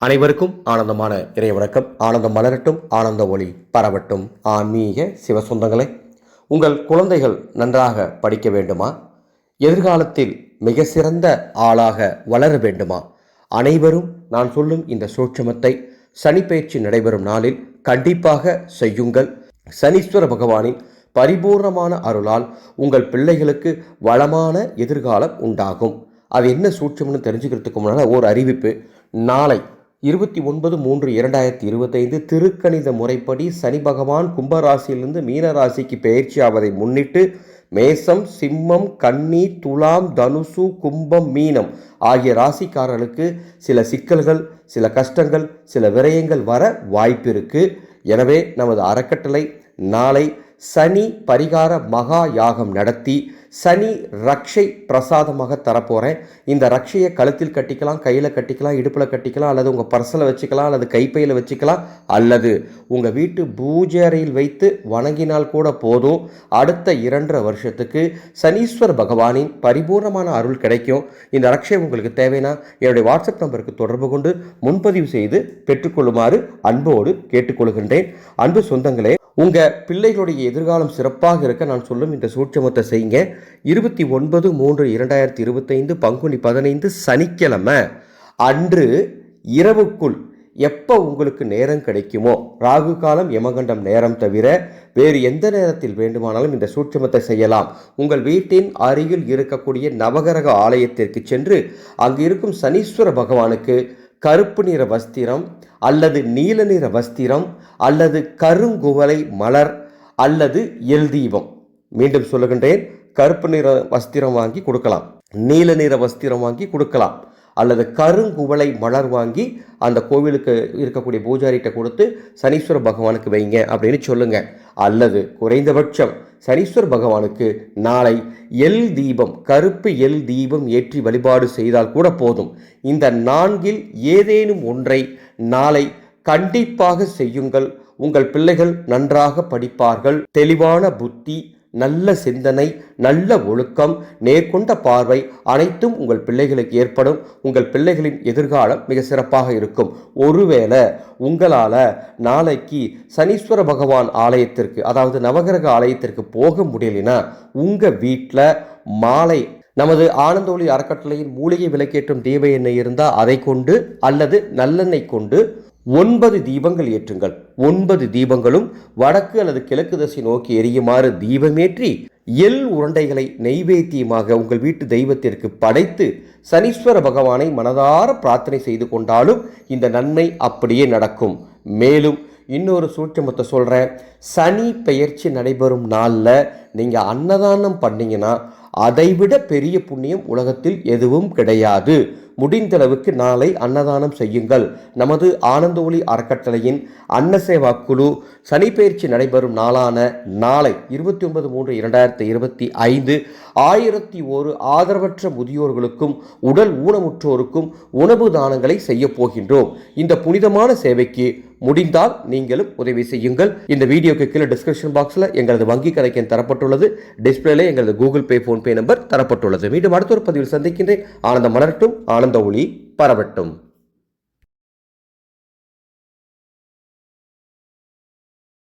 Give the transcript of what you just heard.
அனைவருக்கும் ஆனந்தமான இறை வணக்கம் ஆனந்தம் மலரட்டும் ஆனந்த ஒளி பரவட்டும். ஆன்மீக சிவசொந்தங்களே உங்கள் குழந்தைகள் நன்றாக படிக்க வேண்டுமா? எதிர்காலத்தில் மிக சிறந்த ஆளாக வளர வேண்டுமா? அனைவரும் நான் சொல்லும் இந்த சூட்சமத்தை சனிப்பயிற்சி நடைபெறும் நாளில் கண்டிப்பாக செய்யுங்கள். சனீஸ்வர பகவானின் பரிபூர்ணமான அருளால் உங்கள் பிள்ளைகளுக்கு வளமான எதிர்காலம் உண்டாகும். அது என்ன சூட்சம்னு தெரிஞ்சுக்கிறதுக்கு முன்னால் ஒரு அறிவிப்பு. நாளை இருபத்தி ஒன்பது மூன்று இரண்டாயிரத்தி இருபத்தைந்து திருக்கணித முறைப்படி சனி பகவான் கும்பராசியிலிருந்து மீனராசிக்கு பயிற்சி ஆவதை முன்னிட்டு மேசம் சிம்மம் கன்னி துலாம் தனுசு கும்பம் மீனம் ஆகிய ராசிக்காரர்களுக்கு சில சிக்கல்கள் சில கஷ்டங்கள் சில விரயங்கள் வர வாய்ப்பிருக்கு. எனவே நமது அறக்கட்டளை நாளை சனி பரிகார மகா யாகம் நடத்தி சனி ரக்ஷை பிரசாதமாக தரப்போகிறேன் இந்த ரக்ஷையை கழுத்தில் கட்டிக்கலாம் கையில் கட்டிக்கலாம் இடுப்பில் கட்டிக்கலாம் அல்லது உங்கள் பர்சில் வச்சுக்கலாம் அல்லது கைப்பையில் வச்சுக்கலாம் அல்லது உங்கள் வீட்டு பூஜை அறையில் வைத்து வணங்கினால் கூட போதும். அடுத்த இரண்டரை வருஷத்துக்கு சனீஸ்வர பகவானின் பரிபூர்ணமான அருள் கிடைக்கும். இந்த ரக்ஷை உங்களுக்கு தேவைன்னா என்னுடைய வாட்ஸ்அப் நம்பருக்கு தொடர்பு கொண்டு முன்பதிவு செய்து பெற்றுக்கொள்ளுமாறு அன்போடு கேட்டுக்கொள்கின்றேன். அன்பு சொந்தங்களே உங்கள் பிள்ளைகளுடைய எதிர்காலம் சிறப்பாக இருக்க நான் சொல்லும் இந்த சூட்சமத்தை செய்யுங்க. இருபத்தி ஒன்பது மூன்று இரண்டாயிரத்தி இருபத்தைந்து பங்குனி பதினைந்து சனிக்கிழமை அன்று இரவுக்குள் எப்போ உங்களுக்கு நேரம் கிடைக்குமோ ராகு காலம் யமகண்டம் நேரம் தவிர வேறு எந்த நேரத்தில் வேண்டுமானாலும் இந்த சூட்சமத்தை செய்யலாம். உங்கள் வீட்டின் அருகில் இருக்கக்கூடிய நவகரக ஆலயத்திற்கு சென்று அங்கு இருக்கும் சனீஸ்வர பகவானுக்கு கருப்பு நிற வஸ்திரம் அல்லது நீல நிற வஸ்திரம் அல்லது கருங்குவலை மலர் அல்லது எல் தீபம். மீண்டும் சொல்லுகின்றேன். கருப்பு நிற வஸ்திரம் வாங்கி கொடுக்கலாம். நீல நிற வஸ்திரம் வாங்கி கொடுக்கலாம். அல்லது கருங்குவளை மலர் வாங்கி அந்த கோவிலுக்கு இருக்கக்கூடிய பூஜாரிகிட்ட கொடுத்து சனீஸ்வர பகவானுக்கு வைங்க அப்படின்னு சொல்லுங்க. அல்லது குறைந்தபட்சம் சனீஸ்வர பகவானுக்கு நாளை எல் தீபம் கருப்பு எல் தீபம் ஏற்றி வழிபாடு செய்தால் கூட போதும். இந்த நான்கில் ஏதேனும் ஒன்றை நாளை கண்டிப்பாக செய்யுங்கள். உங்கள் பிள்ளைகள் நன்றாக படிப்பார்கள். தெளிவான புத்தி நல்ல சிந்தனை நல்ல ஒழுக்கம் நேர்கொண்ட பார்வை அனைத்தும் உங்கள் பிள்ளைகளுக்கு ஏற்படும். உங்கள் பிள்ளைகளின் எதிர்காலம் மிக சிறப்பாக இருக்கும். ஒருவேளை உங்களால் நாளைக்கு சனீஸ்வர பகவான் ஆலயத்திற்கு அதாவது நவகிரக ஆலயத்திற்கு போக முடியலனா உங்கள் வீட்டில் மாலை நமது ஆனந்தோழி அறக்கட்டளையின் மூலிகை விளக்கேற்றும் தீப எண்ணெய் இருந்தால் அதை கொண்டு அல்லது நல்லெண்ணெய் கொண்டு ஒன்பது தீபங்கள் ஏற்றுங்கள். ஒன்பது தீபங்களும் வடக்கு அல்லது கிழக்கு திசை நோக்கி எரியுமாறு தீபமேற்றி எள் உருண்டைகளை நெய்வேத்தியமாக உங்கள் வீட்டு தெய்வத்திற்கு படைத்து சனீஸ்வர பகவானை மனதார பிரார்த்தனை செய்து கொண்டாலும் இந்த நன்மை அப்படியே நடக்கும். மேலும் இன்னொரு சூட்சமத்தை சொல்கிறேன் சனி பெயர்ச்சி நடைபெறும் நாளில் நீங்கள் அன்னதானம் பண்ணிங்கன்னா அதைவிட பெரிய புண்ணியம் உலகத்தில் எதுவும் கிடையாது. முடிந்தளவுக்கு நாளை அன்னதானம் செய்யுங்கள். நமது ஆனந்த ஒளி அறக்கட்டளையின் அன்னசேவா குழு சனிப்பெயர்ச்சி நடைபெறும் நாளான நாளை இருபத்தி ஒன்பது மூன்று இரண்டாயிரத்தி இருபத்தி ஐந்து ஆயிரத்தி ஒரு ஆதரவற்ற முதியோர்களுக்கும் உடல் ஊனமுற்றோருக்கும் உணவு தானங்களை செய்ய போகின்றோம். இந்த புனிதமான சேவைக்கு முடிந்தால் நீங்களும் உதவி செய்யுங்கள். இந்த வீடியோக்கு கீழே டிஸ்கிரிப்ஷன் பாக்ஸில் எங்களது வங்கி கணக்கின் தரப்பட்டுள்ளது. டிஸ்பிளேல எங்களது கூகுள் பே ஃபோன்பே நம்பர் தரப்பட்டுள்ளது. மீண்டும் அடுத்த ஒரு பதிவில் சந்திக்கின்றேன். ஆனந்தம் மலரட்டும் ஆனந்த ஒளி பரவட்டும்.